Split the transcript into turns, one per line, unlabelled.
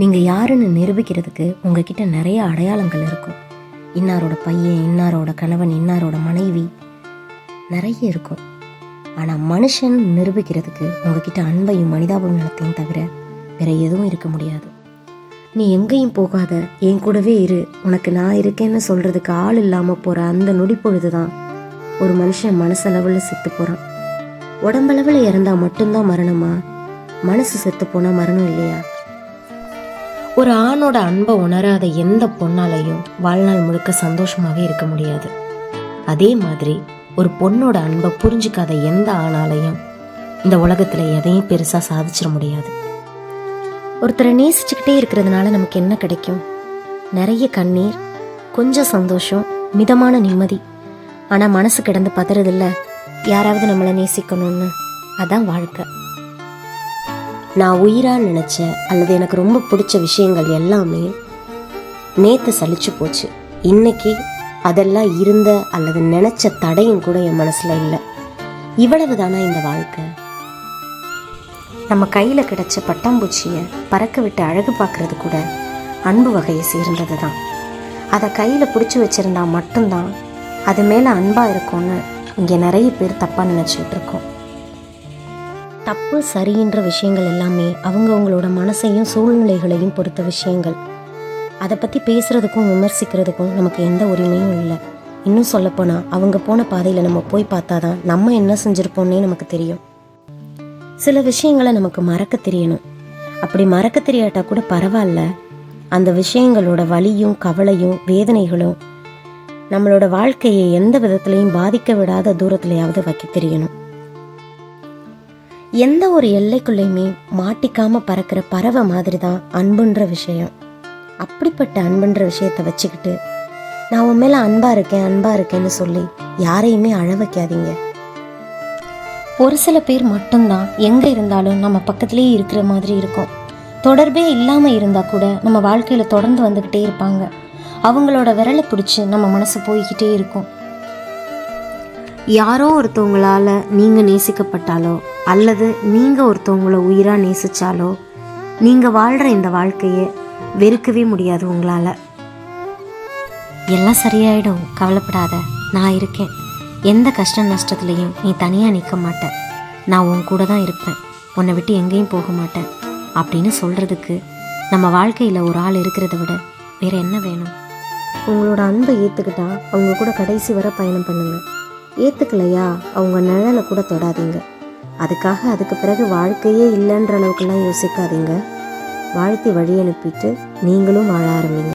நீங்கள் யாருன்னு நிரூபிக்கிறதுக்கு உங்ககிட்ட நிறைய அடையாளங்கள் இருக்கும். இன்னாரோட பையன் இன்னாரோட கணவன் இன்னாரோட மனைவி நிறைய இருக்கும். ஆனால் மனுஷன் நிரூபிக்கிறதுக்கு உங்ககிட்ட அன்பையும் மனிதாபிமானத்தையும் தவிர வேற எதுவும் இருக்க முடியாது. நீ எங்கேயும் போகாத என் கூடவே இரு. உனக்கு நான் இருக்கேன்னு சொல்கிறதுக்கு ஆள் இல்லாமல் போகிற அந்த நொடி பொழுது தான் ஒரு மனுஷன் மனசளவில் செத்து போகிறான் உடம்பளவில் இறந்தால் மட்டும்தான் மரணமா? மனசு செத்து போனால் மரணம் இல்லையா? ஒரு ஆணோட அன்பை உணராத எந்த பொண்ணாலையும் வாழ்நாள் முழுக்க சந்தோஷமாகவே இருக்க முடியாது. அதே மாதிரி ஒரு பொண்ணோட அன்பை புரிஞ்சுக்காத எந்த ஆணாலையும் இந்த உலகத்தில் எதையும் பெருசாக சாதிச்சிட முடியாது. ஒருத்தரை நேசிச்சுக்கிட்டே இருக்கிறதுனால நமக்கு என்ன கிடைக்கும்? நிறைய கண்ணீர் கொஞ்சம் சந்தோஷம் மிதமான நிம்மதி. ஆனால் மனசு கிடந்து பதறதில்ல. யாராவது நம்மளை நேசிக்கணும்னு. அதான் வாழ்க்கை. நான் உயிராக நினச்ச அல்லது எனக்கு ரொம்ப பிடிச்ச விஷயங்கள் எல்லாமே நேத்து சலிச்சு போச்சு. இன்னைக்கு அதெல்லாம் இருந்த அல்லது நினச்ச தடையும் கூட என் மனசில் இல்லை. இவ்வளவு தானா இந்த வாழ்க்கை? நம்ம கையில் கிடச்ச பட்டாம்பூச்சியை பறக்க விட்டு அழகு பார்க்குறது கூட அன்பு வகையை சேர்ந்தது தான் அதை கையில் பிடிச்சி வச்சிருந்தா மட்டும்தான் அது மேலே அன்பாக இருக்கும்னு இங்கே நிறைய பேர் தப்பாக நினச்சிக்கிட்டு இருக்கோம். தப்பு சரின்ற விஷயங்கள் எல்லாமே அவங்கவங்களோட மனசையும் சூழ்நிலைகளையும் பொறுத்த விஷயங்கள். அதை பற்றி பேசுகிறதுக்கும் விமர்சிக்கிறதுக்கும் நமக்கு எந்த உரிமையும் இல்லை. இன்னும் சொல்லப்போனால் அவங்க போன பாதையில் நம்ம போய் பார்த்தா தான் நம்ம என்ன செஞ்சுருப்போம்னே நமக்கு தெரியும். சில விஷயங்களை நமக்கு மறக்க தெரியணும். அப்படி மறக்க தெரியாட்டா கூட பரவாயில்ல அந்த விஷயங்களோட வலியும் கவலையும் வேதனைகளும் நம்மளோட வாழ்க்கையை எந்த விதத்துலையும் பாதிக்க விடாத தூரத்துலையாவது வைக்க தெரியணும். எந்த ஒரு எல்லைக்குள்ளேயுமே மாட்டிக்காம பறக்கிற பறவை மாதிரி தான் அன்புன்ற விஷயம். அப்படிப்பட்ட அன்புன்ற விஷயத்தை வச்சுக்கிட்டு நான் உன் மேல அன்பா இருக்கேன் அன்பா இருக்கேன்னு சொல்லி யாரையுமே அழ வைக்காதீங்க. ஒரு சில பேர் மட்டும்தான் எங்க இருந்தாலும் நம்ம பக்கத்திலேயே இருக்கிற மாதிரி இருக்கும். தொடர்பே இல்லாம இருந்தா கூட நம்ம வாழ்க்கையில தொடர்ந்து வந்துகிட்டே இருப்பாங்க. அவங்களோட விரலை பிடிச்சி நம்ம மனசு போய்கிட்டே இருக்கும். யாரோ ஒருத்தவங்களால நீங்க நேசிக்கப்பட்டாலோ அல்லது நீங்கள் ஒருத்தவங்கள உயிராக நேசிச்சாலோ நீங்கள் வாழ்கிற இந்த வாழ்க்கையை வெறுக்கவே முடியாது உங்களால். எல்லாம் சரியாயிடும். கவலைப்படாத. நான் இருக்கேன். எந்த கஷ்ட நஷ்டத்துலையும் நீ தனியாக நிற்க மாட்ட. நான் உன் கூட தான் இருப்பேன். உன்னை விட்டு எங்கேயும் போக மாட்டேன். அப்படின்னு சொல்கிறதுக்கு நம்ம வாழ்க்கையில் ஒரு ஆள் இருக்கிறத விட வேற என்ன வேணும்? உங்களோட அன்பை ஏற்றுக்கிட்டா அவங்க கூட கடைசி வரை பயணம் பண்ணுங்க. ஏற்றுக்கலையா அவங்க நிழலை கூட தொடாதீங்க. அதுக்காக அதுக்கு பிறகு வாழ்க்கையே இல்லைன்ற அளவுக்குலாம் யோசிக்காதீங்க. வாழ்த்தி வழி அனுப்பிட்டு நீங்களும் வாழ ஆரம்பிங்க.